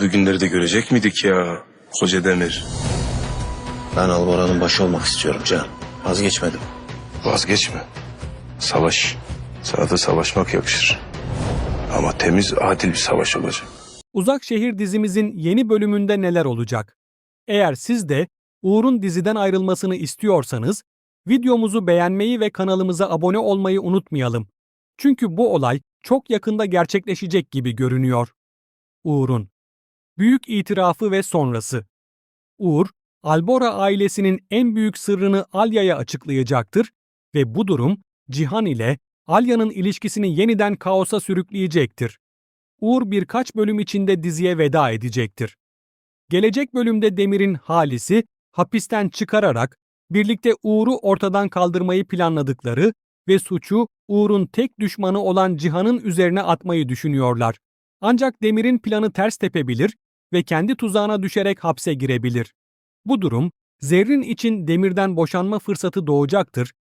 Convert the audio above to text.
Bugünleri de görecek miydik ya koca Demir? Ben Albora'nın başı olmak istiyorum Can. Vazgeçmedim. Vazgeçme. Savaş. Sana da savaşmak yakışır. Ama temiz, adil bir savaş olacak. Uzak Şehir dizimizin yeni bölümünde neler olacak? Eğer siz de Uğur'un diziden ayrılmasını istiyorsanız videomuzu beğenmeyi ve kanalımıza abone olmayı unutmayalım. Çünkü bu olay çok yakında gerçekleşecek gibi görünüyor. Uğur'un büyük itirafı ve sonrası. Uğur, Albora ailesinin en büyük sırrını Alya'ya açıklayacaktır ve bu durum Cihan ile Alya'nın ilişkisini yeniden kaosa sürükleyecektir. Uğur birkaç bölüm içinde diziye veda edecektir. Gelecek bölümde Demir'in Halis'i hapisten çıkararak birlikte Uğur'u ortadan kaldırmayı planladıkları ve suçu Uğur'un tek düşmanı olan Cihan'ın üzerine atmayı düşünüyorlar. Ancak Demir'in planı ters tepebilir ve kendi tuzağına düşerek hapse girebilir. Bu durum Zerrin için Demir'den boşanma fırsatı doğacaktır